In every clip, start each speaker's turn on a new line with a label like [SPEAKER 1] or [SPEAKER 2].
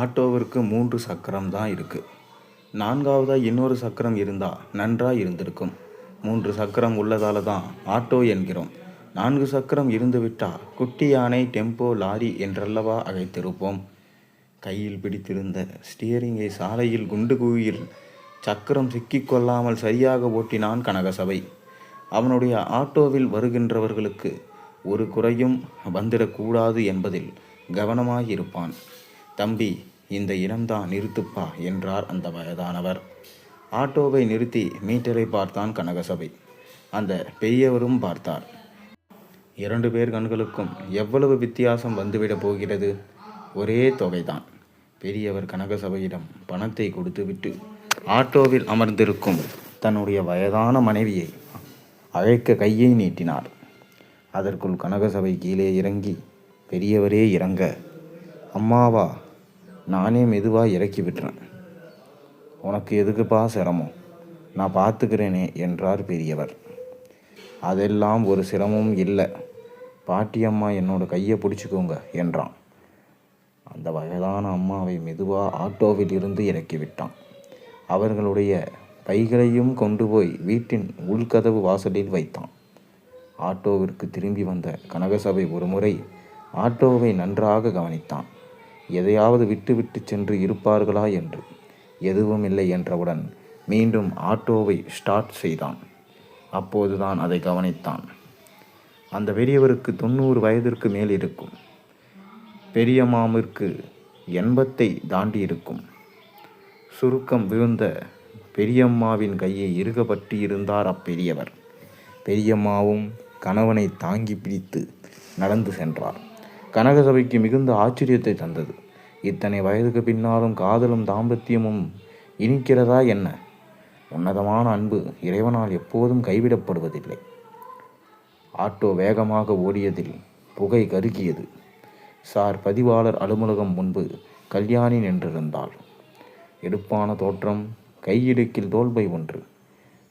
[SPEAKER 1] ஆட்டோவிற்கு மூன்று சக்கரம் தான் இருக்குது நான்காவதாக இன்னொரு சக்கரம் இருந்தால் நன்றாக இருந்திருக்கும். மூன்று சக்கரம் உள்ளதால தான் ஆட்டோ என்கிறோம். நான்கு சக்கரம் இருந்துவிட்டால் குட்டி யானை டெம்போ லாரி என்றல்லவா அழைத்திருப்போம். கையில் பிடித்திருந்த ஸ்டியரிங்கை சாலையில் குண்டு குழியில் சக்கரம் சிக்கிக்கொள்ளாமல் சரியாக ஓட்டினான் கனகசபை. அவனுடைய ஆட்டோவில் வருகின்றவர்களுக்கு ஒரு குறையும் வந்துடக்கூடாது என்பதில் கவனமாயிருப்பான் தம்பி இந்த இடம்தான் நிறுத்துப்பா என்றார் அந்த வயதானவர். ஆட்டோவை நிறுத்தி மீட்டரை பார்த்தான் கனகசபை. அந்த பெரியவரும் பார்த்தார். இரண்டு பேர் கண்களுக்கும் எவ்வளவு வித்தியாசம் வந்துவிடப் போகிறது? ஒரே தொகைதான். பெரியவர் கனகசபையிடம் பணத்தை கொடுத்துவிட்டு ஆட்டோவில் அமர்ந்திருக்கும் தன்னுடைய வயதான மனைவியை அழைக்க கையை நீட்டினார். அதற்குள் கனகசபை கீழே இறங்கி பெரியவரே இறங்க. அம்மாவா நானே மெதுவாக இறக்கி விட்டுறேன். உனக்கு எதுக்குப்பா சிரமம்? நான் பார்த்துக்கிறேனே என்றார் பெரியவர். அதெல்லாம் ஒரு சிரமமும் இல்லை. பாட்டியம்மா என்னோட கையை பிடிச்சிக்கோங்க என்றான். அந்த வயதான அம்மாவை மெதுவாக ஆட்டோவில் இருந்து இறக்கி விட்டான். அவர்களுடைய பைகளையும் கொண்டு போய் வீட்டின் உள்கதவு வாசலில் வைத்தான். ஆட்டோவிற்கு திரும்பி வந்த கனகசபை ஒருமுறை ஆட்டோவை நன்றாக கவனித்தான். எதையாவது விட்டுவிட்டு சென்று இருப்பார்களா என்று. எதுவும் இல்லை என்றவுடன் மீண்டும் ஆட்டோவை ஸ்டார்ட் செய்தான். அப்போதுதான் அதை கவனித்தான். அந்த பெரியவருக்கு தொண்ணூறு வயதிற்கு மேல் இருக்கும். பெரியம்மாவிற்கு எண்பத்தை தாண்டி இருக்கும். சுருக்கம் விழுந்த பெரியம்மாவின் கையை இறுக இருந்தார் அப்பெரியவர். பெரியம்மாவும் கணவனை தாங்கி பிடித்து நடந்து சென்றார். கனகசபைக்கு மிகுந்த ஆச்சரியத்தை தந்தது. இத்தனை வயதுக்கு பின்னாலும் காதலும் தாம்பத்தியமும் இனிக்கிறதா என்ன? உன்னதமான அன்பு இறைவனால் எப்போதும் கைவிடப்படுவதில்லை. ஆட்டோ வேகமாக ஓடியதில் புகை கருகியது. சார் பதிவாளர் அலுவலகம் முன்பு கல்யாணி நின்றிருந்தாள். எடுப்பான தோற்றம் கையிடுக்கில் தோல்பை ஒன்று.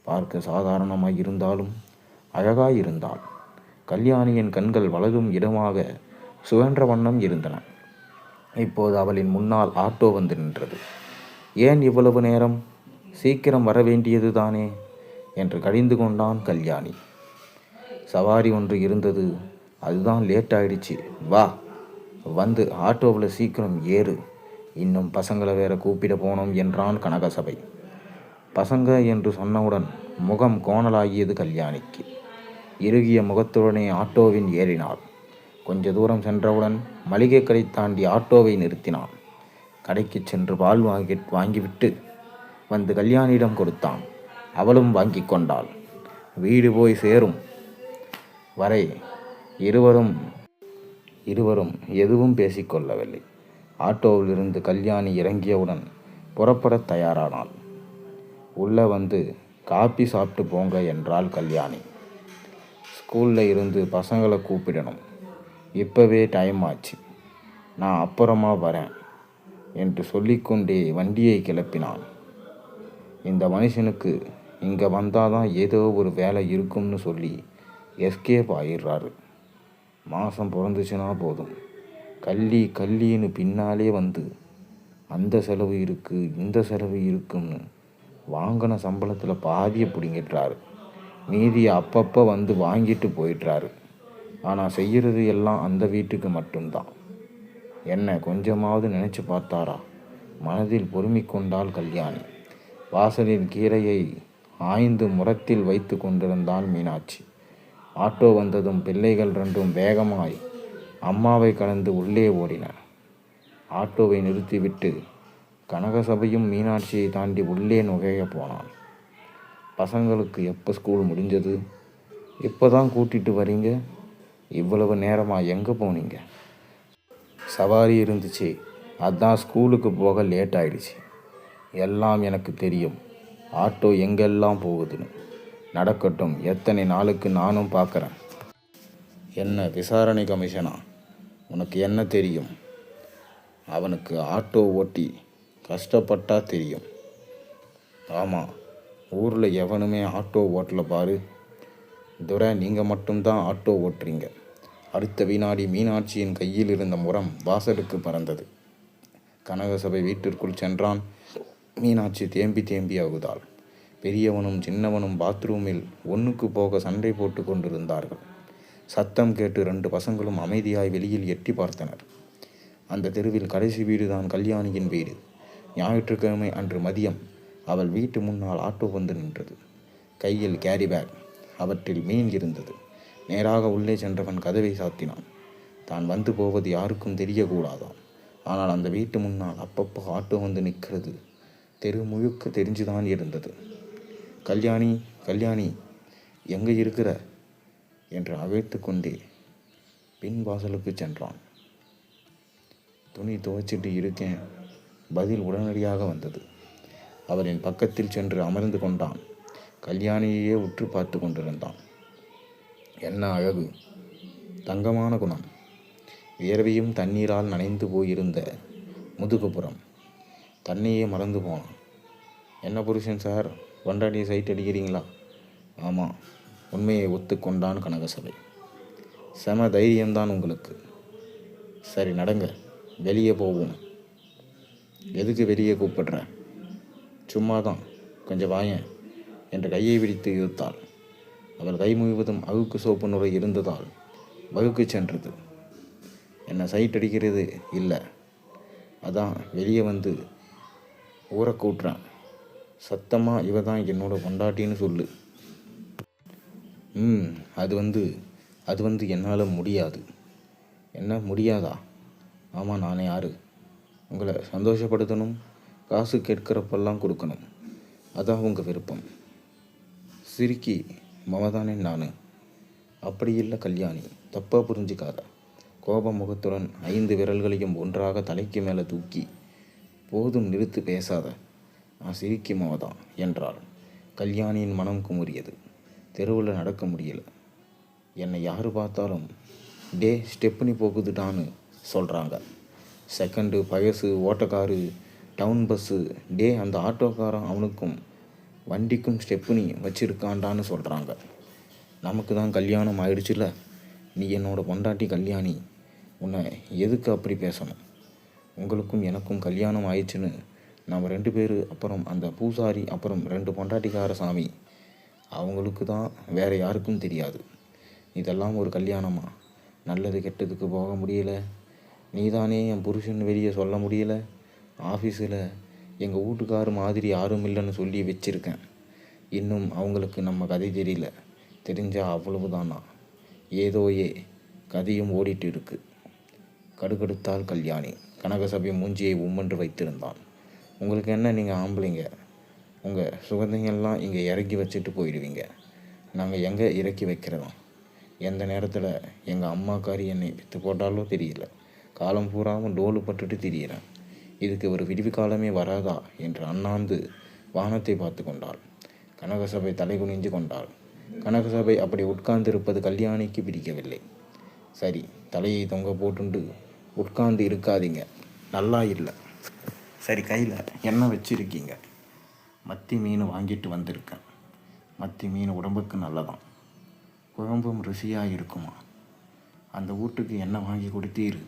[SPEAKER 1] பார்க்க சாதாரணமாய் இருந்தாலும் அழகாயிருந்தாள். கல்யாணியின் கண்கள் வலதும் இடமாக சுழன்ற வண்ணம் இருந்தன. இப்போது அவளின் முன்னால் ஆட்டோ வந்து நின்றது. ஏன் இவ்வளவு நேரம்? சீக்கிரம் வர வேண்டியது தானே? என்று கடிந்து கொண்டான் கல்யாணி. சவாரி ஒன்று இருந்தது. அதுதான் லேட் ஆயிடுச்சு. வா. வந்து ஆட்டோவில் சீக்கிரம் ஏறு. இன்னும் பசங்களை வேற கூப்பிட போனோம் என்றான் கனகசபை. பசங்க என்று சொன்னவுடன் முகம் கோணலாகியது கல்யாணிக்கு. இறுகிய முகத்துடனே ஆட்டோவின் ஏறினாள். கொஞ்ச தூரம் சென்றவுடன் மளிகை கடை தாண்டி ஆட்டோவை நிறுத்தினான். கடைக்கு சென்று பால் வாங்கி வாங்கிவிட்டு வந்து கல்யாணியிடம் கொடுத்தான். அவளும் வாங்கி கொண்டாள். வீடு போய் சேரும் வரை இருவரும் இருவரும் எதுவும் பேசிக்கொள்ளவில்லை ஆட்டோவிலிருந்து கல்யாணி இறங்கியவுடன் புறப்படத் தயாரானாள். உள்ளே வந்து காப்பி சாப்பிட்டு போங்க என்றாள் கல்யாணி. ஸ்கூலில் இருந்து பசங்களை கூப்பிடணும். இப்போவே டைம் ஆச்சு. நான் அப்புறமா வரேன் என்று சொல்லிக்கொண்டே வண்டியை கிளப்பினான். இந்த மனுஷனுக்கு இங்கே வந்தால் தான் ஏதோ ஒரு வேலை இருக்கும்னு சொல்லி எஸ்கேப் ஆயிடுறாரு. மாதம் பிறந்துச்சுன்னா போதும். கள்ளி கள்ளின்னு பின்னாலே வந்து அந்த செலவு இருக்குது இந்த செலவு இருக்குன்னு வாங்கின சம்பளத்தில் பாதியை பிடிங்கிட்டுறாரு மீதியை அப்பப்போ வந்து வாங்கிட்டு போயிட்டுறாரு ஆனால் செய்கிறது எல்லாம் அந்த வீட்டுக்கு மட்டும்தான். என்ன கொஞ்சமாவது நினச்சி பார்த்தாரா? மனதில் பொறுமை கொண்டாள் கல்யாணி. வாசலின் கீரையை ஆய்ந்து முரத்தில் வைத்து கொண்டிருந்தான் மீனாட்சி. ஆட்டோ வந்ததும் பிள்ளைகள் ரெண்டும் வேகமாய் அம்மாவை கடந்து உள்ளே ஓடின ஆட்டோவை நிறுத்திவிட்டு கனகசபையும் மீனாட்சியை தாண்டி உள்ளே நுகைய போனான். பசங்களுக்கு எப்போ ஸ்கூல் முடிஞ்சது? இப்போ தான் கூட்டிகிட்டு வரீங்க? இவ்வளவு நேரமாக எங்கே போனீங்க? சவாரி இருந்துச்சு. அதான் ஸ்கூலுக்கு போக லேட் ஆயிடுச்சு. எல்லாம் எனக்கு தெரியும். ஆட்டோ எங்கெல்லாம் போகுதுன்னு. நடக்கட்டும். எத்தனை நாளுக்கு நானும் பார்க்குறேன் என்ன விசாரணை கமிஷனா? உனக்கு என்ன தெரியும்? அவனுக்கு ஆட்டோ ஓட்டி கஷ்டப்பட்டா தெரியும். ஆமாம் ஊரில் எவனுமே ஆட்டோ ஓட்டல பாரு. துரை நீங்கள் மட்டும்தான் ஆட்டோ ஓட்டுறீங்க. அடுத்த வினாடி மீனாட்சியின் கையில் இருந்த முறம் வாசலுக்கு பறந்தது. கனகசபை வீட்டிற்குள் சென்றான். மீனாட்சி தேம்பி தேம்பி ஆகுதாள் பெரியவனும் சின்னவனும் பாத்ரூமில் ஒன்றுக்கு போக சண்டை போட்டு கொண்டிருந்தார்கள். சத்தம் கேட்டு ரெண்டு பசங்களும் அமைதியாய் வெளியில் எட்டி பார்த்தனர். அந்த தெருவில் கடைசி வீடுதான் கல்யாணியின் வீடு. ஞாயிற்றுக்கிழமை அன்று மதியம் அவள் வீட்டு முன்னால் ஆட்டோ வந்து நின்றது. கையில் கேரி பேக். அவற்றில் மீன் இருந்தது. நேராக உள்ளே சென்றவன் கதவை சாத்தினான். தான் வந்து போவது யாருக்கும் தெரியக்கூடாதாம். ஆனால் அந்த வீட்டு முன்னால் அப்பப்போ ஆட்டோ வந்து நிற்கிறது. தெரு முழுக்க தெரிஞ்சுதான் இருந்தது. கல்யாணி கல்யாணி எங்கே இருக்கிற? என்று அழைத்து கொண்டே பின் வாசலுக்கு சென்றான். துணி துவைச்சிட்டு இருக்கேன். பதில் உடனடியாக வந்தது. அவரின் பக்கத்தில் சென்று அமர்ந்து கொண்டான். கல்யாணியையே உற்று பார்த்து கொண்டிருந்தான். என்ன அழகு? தங்கமான குணம். வியர்வையும் தண்ணீரால் நனைந்து போயிருந்த முதுகுப்புறம். தண்ணியே மறந்து போனான். என்ன புருஷன் சார்? கொண்டாடிய சைட் அடிக்கிறீங்களா? ஆமாம் உண்மையை ஒத்துக்கொண்டான் கனகசபை. செம தைரியம்தான் உங்களுக்கு. சரி நடங்க. வெளியே போவோம். எதுக்கு வெளியே கூப்பிடுற? சும்மா தான் கொஞ்சம் வாயேன். என்று கையை பிடித்து இழுத்தாள். அவள் கை முழுவதும் அழுக்கு சோப்பு நுரை இருந்ததால் வகுக்கு சென்றது. என்னை சைட் அடிக்கிறது? இல்லை. அதான் வெளியே வந்து ஊரை கூட்டுறேன். சத்தமாக இவ தான் என்னோட கொண்டாட்டின்னு சொல்லு. ம் அது வந்து அது வந்து என்னால் முடியாது. என்ன முடியாதா? ஆமாம் நானே யாரு உங்களை சந்தோஷப்படுத்தணும் காசு கேட்குறப்பெல்லாம் கொடுக்கணும். அதான் உங்கள் விருப்பம். சிரிக்கி மவதானே நான். அப்படி இல்லை கல்யாணி தப்பாக புரிஞ்சுக்காத. கோப முகத்துடன் ஐந்து விரல்களையும் ஒன்றாக தலைக்கு மேலே தூக்கி போதும் நிறுத்து பேசாத. நான் சிரிக்கி மவதான் என்றாள். கல்யாணியின் மனம் குமுறியது. தெருவில் நடக்க முடியல. என்னை யார் பார்த்தாலும் டே ஸ்டெப்னி போகுதுடான்னு சொல்கிறாங்க செகண்டு பயசு ஓட்டக்காரு டவுன் பஸ்ஸு டே அந்த ஆட்டோக்காரன் அவனுக்கும் வண்டிக்கும் ஸ்டெப்னி வச்சிருக்காண்டான்னு சொல்கிறாங்க நமக்கு தான் கல்யாணம் ஆயிடுச்சுல. நீ என்னோட பொண்டாட்டி கல்யாணி உன்னை எதுக்கு அப்படி பேசணும்? உங்களுக்கும் எனக்கும் கல்யாணம் ஆயிடுச்சுன்னு நம்ம ரெண்டு பேர் அப்புறம் அந்த பூசாரி அப்புறம் ரெண்டு பொண்டாட்டிக்கார சாமி அவங்களுக்கு தான் வேறு யாருக்கும் தெரியாது. இதெல்லாம் ஒரு கல்யாணமா? நல்லது கெட்டதுக்கு போக முடியல. நீதானே என் புருஷன் வெளியே சொல்ல முடியல. ஆஃபீஸில் எங்கள் வீட்டுக்கார் மாதிரி யாரும் இல்லைன்னு சொல்லி வச்சுருக்கேன். இன்னும் அவங்களுக்கு நம்ம கதை தெரியல. தெரிஞ்சால் அவ்வளவுதானா? தானா ஏதோயே கதையும் ஓடிட்டு இருக்கு. கடுகடுத்தால் கல்யாணி. கனகசபை மூஞ்சியை உம்மென்று வைத்திருந்தான். உங்களுக்கு என்ன நீங்கள் ஆம்பளைங்க? உங்கள் சுகந்தைங்கள்லாம் இங்கே இறக்கி வச்சுட்டு போயிடுவீங்க. நாங்கள் எங்கே இறக்கி வைக்கிறதா எந்த நேரத்தில் எங்கள் அம்மாக்காரி என்னை விற்று போட்டாலோ தெரியல. காலம் பூராமல் டோலு பட்டுட்டு திரியிறேன். இதுக்கு ஒரு விடிவு காலமே வராதா என்று அண்ணாந்து வானத்தை பார்த்து கொண்டாள். கனகசபை தலை குனிஞ்சு கொண்டாள். கனகசபை அப்படி உட்கார்ந்திருப்பது கல்யாணிக்கு பிடிக்கவில்லை. சரி தலையை தொங்க போட்டுண்டு உட்கார்ந்து இருக்காதீங்க. நல்லா இல்லை. சரி கையில் என்ன வச்சுருக்கீங்க. மத்தி மீன் வாங்கிட்டு வந்திருக்கேன். மத்தி மீன் உடம்புக்கு நல்லதான். குழம்பும் ருசியாக இருக்குமா? அந்த வீட்டுக்கு என்ன வாங்கி கொடுத்தீரு.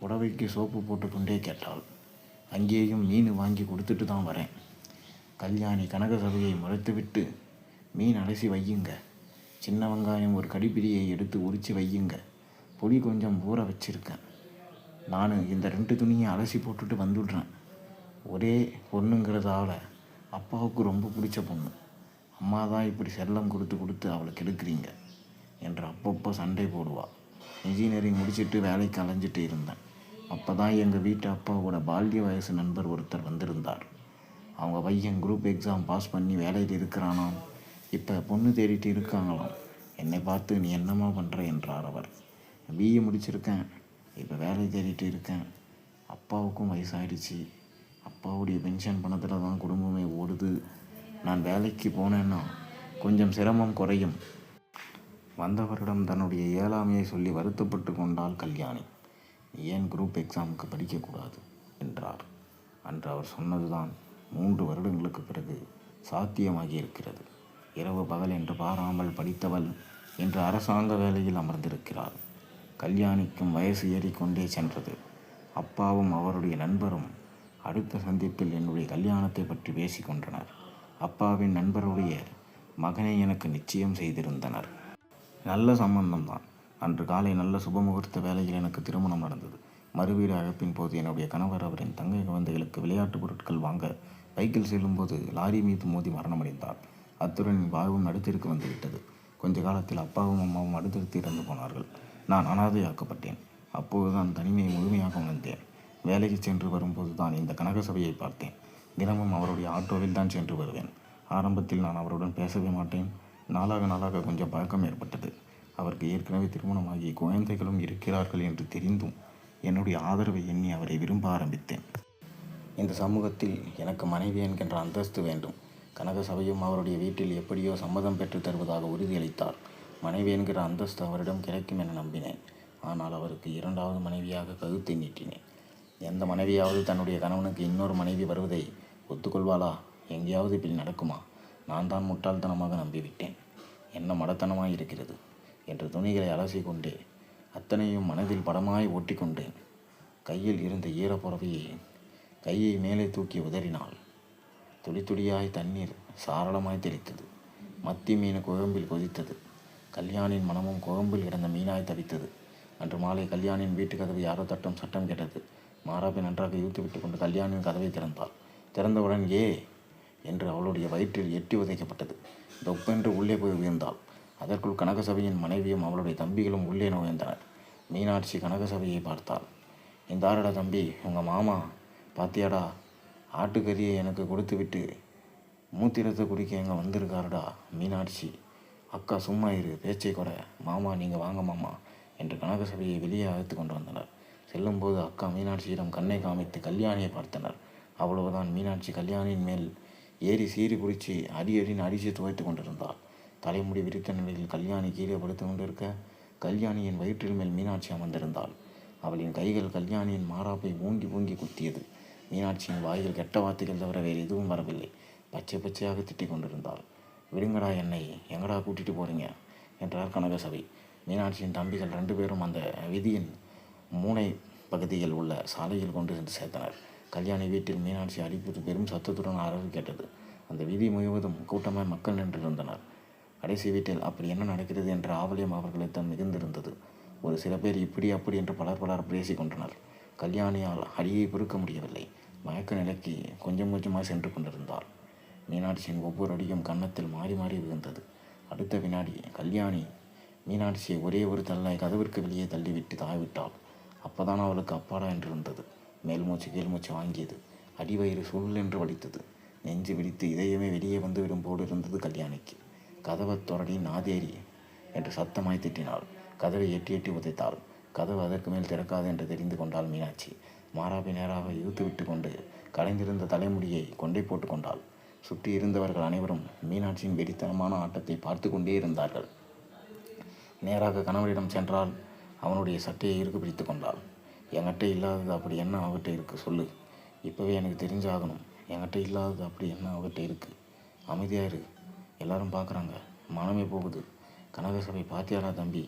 [SPEAKER 1] புடவைக்கு சோப்பு போட்டுக்கொண்டே கேட்டாள். அங்கேயும் மீன் வாங்கி கொடுத்துட்டு தான் வரேன். கல்யாணி கனக சபையை முறைத்துவிட்டு மீன் அலசி வையுங்க. சின்ன வெங்காயம் ஒரு கடிப்பிடியை எடுத்து உரித்து வையுங்க. பொடி கொஞ்சம் ஊற வச்சிருக்கேன் நான் இந்த ரெண்டு துணியை அலசி போட்டுட்டு வந்துடுறேன். ஒரே பொண்ணுங்கிறதால அப்பாவுக்கு ரொம்ப பிடிச்ச பொண்ணு. அம்மா தான் இப்படி செல்லம் கொடுத்து கொடுத்து அவளை கெடுக்குறீங்க. என்று அப்பப்போ சண்டை போடுவாள் இன்ஜினியரிங் முடிச்சுட்டு வேலைக்கு அலைஞ்சிட்டு இருந்தேன். அப்போ தான் எங்கள் வீட்டு அப்பாவோட பால்ய வயசு நண்பர் ஒருத்தர் வந்திருந்தார். அவங்க பையன் குரூப் எக்ஸாம் பாஸ் பண்ணி வேலையில் இருக்கிறானாம். இப்போ பொண்ணு தேடிட்டு இருக்காங்களாம். என்னை பார்த்து நீ என்னம்மா பண்ணுற என்றார் அவர். பிஏ முடிச்சிருக்கேன். இப்போ வேலை தேடிட்டு இருக்கேன். அப்பாவுக்கும் வயசாயிடுச்சு. அப்பாவுடைய பென்ஷன் பணத்தில் தான் குடும்பமே ஓடுது. நான் வேலைக்கு போனேன்னா கொஞ்சம் சிரமம் குறையும். வந்தவரிடம் தன்னுடைய ஏழாமையை சொல்லி வருத்தப்பட்டு கொண்டாள் கல்யாணி. ஏன் குரூப் எக்ஸாமுக்கு படிக்கக்கூடாது? என்றார். அன்று அவர் சொன்னதுதான் மூன்று வருடங்களுக்கு பிறகு சாத்தியமாகி இருக்கிறது இரவு பகல் என்று பாராமல் படித்தவள் இன்று அரசாங்க வேலையில் அமர்ந்திருக்கிறார் கல்யாணிக்கும் வயசு ஏறிக்கொண்டே சென்றது. அப்பாவும் அவருடைய நண்பரும் அடுத்த சந்திப்பில் என்னுடைய கல்யாணத்தை பற்றி பேசிக்கொண்டனர். அப்பாவின் நண்பருடைய மகனை எனக்கு நிச்சயம் செய்திருந்தனர். நல்ல சம்பந்தம்தான். அன்று காலை நல்ல சுபமுகூர்த்த வேலையில் எனக்கு திருமணம் நடந்தது. மறுவீடு அழைப்பின் போது என்னுடைய கணவர் அவரின் தங்கை குழந்தைகளுக்கு விளையாட்டுப் பொருட்கள் வாங்க பைக்கில் செல்லும்போது லாரி மீது மோதி மரணமடைந்தார். அத்துடன் வாழ்வும் நடுத்திற்கு வந்துவிட்டது. கொஞ்ச காலத்தில் அப்பாவும் அம்மாவும் அடுத்தடுத்து இறந்து போனார்கள். நான் அனாதையாக்கப்பட்டேன். அப்போதுதான் தனிமையை முழுமையாக உணர்ந்தேன். வேலைக்கு சென்று வரும்போது தான் இந்த கனக சபையை பார்த்தேன். தினமும் அவருடைய ஆட்டோவில் தான் சென்று வருவேன். ஆரம்பத்தில் நான் அவருடன் பேசவே மாட்டேன். நாளாக நாளாக கொஞ்சம் பழக்கம் ஏற்பட்டது. அவருக்கு ஏற்கனவே திருமணமாகி குழந்தைகளும் இருக்கிறார்கள் என்று தெரிந்தும் என்னுடைய ஆதரவை எண்ணி அவரை விரும்ப ஆரம்பித்தேன். இந்த சமூகத்தில் எனக்கு மனைவி என்கின்ற அந்தஸ்து வேண்டும். கனக சபையும் அவருடைய வீட்டில் எப்படியோ சம்மதம் பெற்று தருவதாக உறுதியளித்தார். மனைவி என்கிற அந்தஸ்து அவரிடம் கிடைக்கும் என நம்பினேன். ஆனால் அவருக்கு இரண்டாவது மனைவியாக கழுத்தை நீட்டினேன். எந்த மனைவியாவது தன்னுடைய கணவனுக்கு இன்னொரு மனைவி வருவதை ஒத்துக்கொள்வாளா? எங்கேயாவது இப்படி நடக்குமா? நான் தான் முட்டாள்தனமாக நம்பிவிட்டேன். என்ன மடத்தனமாக இருக்கிறது? என்று துணிகளை அலசிக்கொண்டே அத்தனையும் மனதில் படமாய் ஓட்டிக்கொண்டு கையில் இருந்த ஈரப்புறவையை கையை மேலே தூக்கி உதறினாள். துளி துளியாய் தண்ணீர் சாரளமாய் தெளித்தது. மத்தி மீன் குழம்பில் கொதித்தது. கல்யாணின் மனமும் குழம்பில் கிடந்த மீனாய் தவித்தது. அன்று மாலை கல்யாணின் வீட்டு கதவு யாரோ தட்டம் சட்டம் கேட்டது. மாறாப்பை நன்றாக இழுத்து விட்டு கொண்டு கல்யாணின் கதவை திறந்தாள். திறந்தவுடன் ஏ என்று அவளுடைய வயிற்றில் எட்டி உதைக்கப்பட்டது. தொப்பென்று உள்ளே போய் உயர்ந்தாள். அதற்குள் கனகசபையின் மனைவியும் அவளுடைய தம்பிகளும் உள்ளே நுழைந்தனர். மீனாட்சி கனகசபையை பார்த்தாள். இந்தாரடா தம்பி உங்கள் மாமா பாத்தியாடா ஆட்டுக்கறியை எனக்கு கொடுத்து விட்டு மூத்திரத்தை குடிக்க எங்கே வந்திருக்காருடா மீனாட்சி. அக்கா சும்மா இரு பேச்சை குறை. மாமா நீங்கள் வாங்க மாமா என்று கனகசபையை வெளியே அழைத்து கொண்டு வந்தனர். செல்லும்போது அக்கா மீனாட்சியிடம் கண்ணை காமித்து கல்யாணியை பார்த்தனர். அவ்வளவுதான். மீனாட்சி கல்யாணியின் மேல் ஏறி சீறி குடித்து அடி அடின்னு அடித்து துவைத்து கொண்டிருந்தாள். தலைமுடி விரித்த நிலையில் கல்யாணி கீழே படுத்து கொண்டிருக்க கல்யாணியின் வயிற்றில் மேல் மீனாட்சி அமர்ந்திருந்தாள். அவளின் கைகள் கல்யாணியின் மாறாப்பை ஓங்கி ஓங்கி குத்தியது. மீனாட்சியின் வாயில் கெட்ட வார்த்தைகள் தவிர வேறு எதுவும் வரவில்லை. பச்சை பச்சையாக திட்டிக் கொண்டிருந்தாள். விடுங்கடா என்னை எங்கடா கூட்டிகிட்டு போகிறீங்க என்றார் கனகசபை. மீனாட்சியின் தம்பிகள் ரெண்டு பேரும் அந்த விதியின் மூனை பகுதியில் உள்ள சாலையில் கொண்டு சென்று சேர்த்தனர். கல்யாணி வீட்டில் மீனாட்சி அடிப்பது பெரும் சத்தத்துடன் அரவு கேட்டது. அந்த விதி முழுவதும் கூட்டமாக மக்கள் நின்றிருந்தனர். கடைசி வீட்டில் அப்படி என்ன நடக்கிறது என்ற ஆவலியம் அவர்களிடம் மிகுந்திருந்தது. ஒரு சில பேர் இப்படி அப்படி என்று பலர் பலர் பேசிக் கொண்டனர் கல்யாணியால் அடியை பொறுக்க முடியவில்லை. மயக்க நிலைக்கு கொஞ்சம் கொஞ்சமாக சென்று கொண்டிருந்தாள் மீனாட்சியின் ஒவ்வொரு அடியும் கன்னத்தில் மாறி மாறி விழுந்தது. அடுத்த வினாடி கல்யாணி மீனாட்சியை ஒரே ஒரு தள்ளாய் கதவிற்கு வெளியே தள்ளிவிட்டு தாய்விட்டாள். அப்போதான் அவளுக்கு அப்பாடா என்று இருந்தது மேல் மூச்சு கீழ் மூச்சு வாங்கியது. அடிவயிறு சுள் என்று வலித்தது. நெஞ்சு விடித்து இதயமே வெளியே வந்துவிடும் போடு இருந்தது கல்யாணிக்கு. கதவை தொடடி நாதேரி என்று சத்தமாய் திட்டினாள். கதவை எட்டி எட்டி உதைத்தாள். கதவு அதற்கு மேல் திறக்காது என்று தெரிந்து கொண்டாள் மீனாட்சி. மாறாபி நேராக இழுத்து விட்டு கொண்டு கலைந்திருந்த தலைமுடியை கொண்டை போட்டு கொண்டாள். சுற்றி இருந்தவர்கள் அனைவரும் மீனாட்சியின் வெறித்தனமான ஆட்டத்தை பார்த்து கொண்டே இருந்தார்கள். நேராக கணவரிடம் சென்றால் அவனுடைய சட்டையை இருக்கு பிடித்து கொண்டாள். என்கிட்ட இல்லாதது அப்படி என்ன அவகிட்ட இருக்குது சொல்லு. இப்போவே எனக்கு தெரிஞ்சாகணும். என்கிட்ட இல்லாதது அப்படி என்ன அவகிட்ட இருக்குது அமைதியாக இரு. எல்லாரும் பார்க்குறாங்க. மானமே போகுது. கனகசபை பாத்தியாரா தம்பி?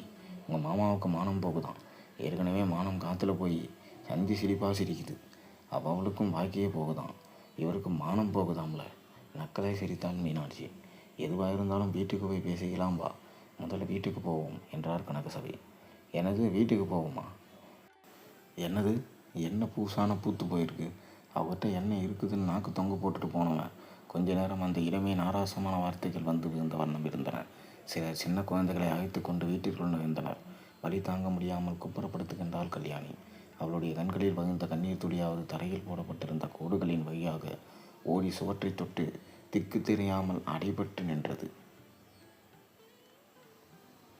[SPEAKER 1] உங்கள் மாமாவுக்கு மானம் போகுதான். ஏற்கனவே மானம் காற்றுல போய் சந்தி சிரிப்பாக சிரிக்குது. அவ அவளுக்கும் வாழ்க்கையே போகுதான். இவருக்கு மானம் போகுதாம்ல. நக்கலை சிரித்தான் மீனாட்சி. எதுவாக இருந்தாலும் வீட்டுக்கு போய் பேசிக்கலாம் வா. முதல்ல வீட்டுக்கு போவோம் என்றார் கனகசபை எனது வீட்டுக்கு போவோமா? என்னது? என்ன பூசான பூத்து போயிருக்கு? அவர்கிட்ட என்ன இருக்குதுன்னு நாக்கு தொங்க போட்டுட்டு போனவன். கொஞ்ச நேரம் அந்த இடமே நாராசமான வார்த்தைகள் வந்து விழுந்த வண்ணம் இருந்தன. சிலர் சின்ன குழந்தைகளை அழைத்து கொண்டு வீட்டிற்குள் நுழைந்தனர். வழி தாங்க முடியாமல் குப்புறப்படுத்துகின்றாள் கல்யாணி. அவளுடைய கண்களில் வகுந்த கண்ணீர் துளியாவது தரையில் போடப்பட்டிருந்த கோடுகளின் வழியாக ஓடி சுவற்றை தொட்டு திக்கு தெரியாமல் அடைபட்டு நின்றது.